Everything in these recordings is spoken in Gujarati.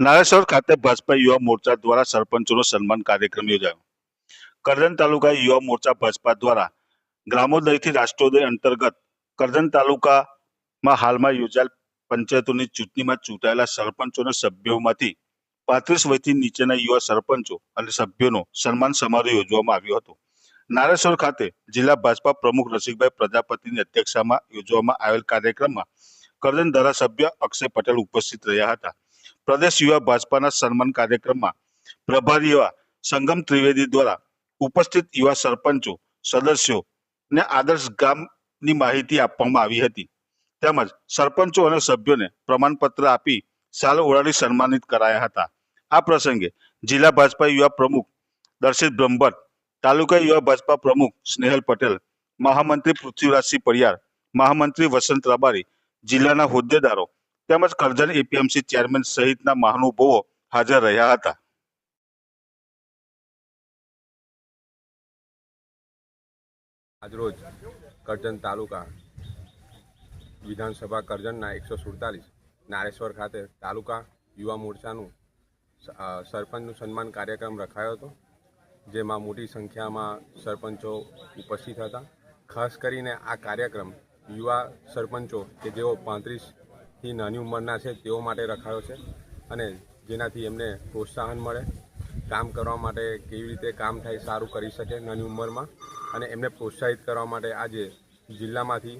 નારેશ્વર ખાતે ભાજપા યુવા મોરચા દ્વારા સરપંચોનો સન્માન કાર્યક્રમ યોજાયો. કરજણ તાલુકા યુવા મોરચા ભાજપા દ્વારા ગ્રામોદયથી રાષ્ટ્રોદય અંતર્ગત કરજણ તાલુકામાં હાલમાં યોજાયેલ પંચાયતોની ચૂંટણીમાં ચૂંટાયેલા સરપંચોના સભ્યોમાંથી પાંત્રીસ વયથી નીચેના યુવા સરપંચો અને સભ્યોનો સન્માન સમારોહ યોજવામાં આવ્યો હતો. નારેશ્વર ખાતે જિલ્લા ભાજપા પ્રમુખ રસિકભાઈ પ્રજાપતિની અધ્યક્ષતામાં યોજવામાં આવેલ કાર્યક્રમમાં કરજણ ધારાસભ્ય અક્ષય પટેલ ઉપસ્થિત રહ્યા હતા. પ્રદેશ યુવા ભાજપાના સન્માન કાર્યક્રમમાં પ્રભારી એવા સંગમ ત્રિવેદી દ્વારા ઉપસ્થિત યુવા સરપંચો, સદસ્યો ને આદર્શ ગામની માહિતી આપવામાં આવી હતી. તેમજ સરપંચો અને સભ્યોને પ્રમાણપત્ર આપી સાલ ઓળાડી સન્માનિત કરાયા હતા. આ પ્રસંગે જિલ્લા ભાજપા યુવા પ્રમુખ દર્શિત બ્રહ્મભટ્ટ, તાલુકા યુવા ભાજપા પ્રમુખ સ્નેહલ પટેલ, મહામંત્રી પૃથ્વીરાજસિંહ પરિયાર મહામંત્રી વસંત રબારી, જિલ્લાના હોદ્દેદારો તેમજ કરજણ એપીએમસી ચેરમેન સહિતના મહાનુભાવો હાજર રહ્યા હતા. આજરોજ કરજણ તાલુકા વિધાનસભા કરજણના એકસો સુડતાલીસ નારેશ્વર ખાતે તાલુકા યુવા મોરચાનું સરપંચનું સન્માન કાર્યક્રમ રખાયો હતો, જેમાં મોટી સંખ્યામાં સરપંચો ઉપસ્થિત હતા. ખાસ કરીને આ કાર્યક્રમ યુવા સરપંચો કે જેઓ પાંત્રીસથી નાની ઉંમરના છે, તેઓ માટે રખાયો છે અને જેનાથી એમને પ્રોત્સાહન મળે. કામ કરવા માટે કેવી રીતે કામ થાય સારું કરી શકે નાની ઉંમરમાં અને એમને પ્રોત્સાહિત કરવા માટે આજે જિલ્લામાંથી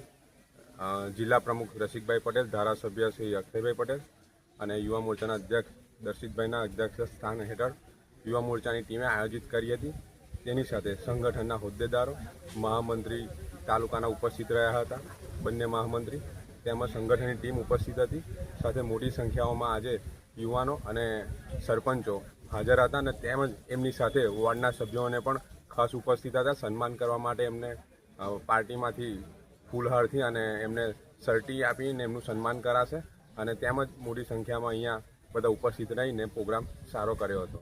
જિલ્લા પ્રમુખ રસિકભાઈ પટેલ, ધારાસભ્ય શ્રી અક્ષયભાઈ પટેલ અને યુવા મોરચાના અધ્યક્ષ દર્શિતભાઈના અધ્યક્ષ સ્થાન હેઠળ યુવા મોરચાની ટીમે આયોજિત કરી હતી. તેની સાથે સંગઠનના હોદ્દેદારો, મહામંત્રી તાલુકાના ઉપસ્થિત રહ્યા હતા, બંને મહામંત્રી તેમજ સંગઠનની ટીમ ઉપસ્થિત હતી. સાથે મોટી સંખ્યાઓમાં આજે યુવાનો અને સરપંચો હાજર હતા અને તેમજ એમની સાથે વોર્ડના સભ્યોને પણ ખાસ ઉપસ્થિત હતા. સન્માન કરવા માટે એમને પાર્ટીમાંથી ફૂલહારથી અને એમને સર્ટી આપીને એમનું સન્માન કરાશે અને તેમજ મોટી સંખ્યામાં અહીંયા બધા ઉપસ્થિત રહીને પ્રોગ્રામ સારો કર્યો હતો.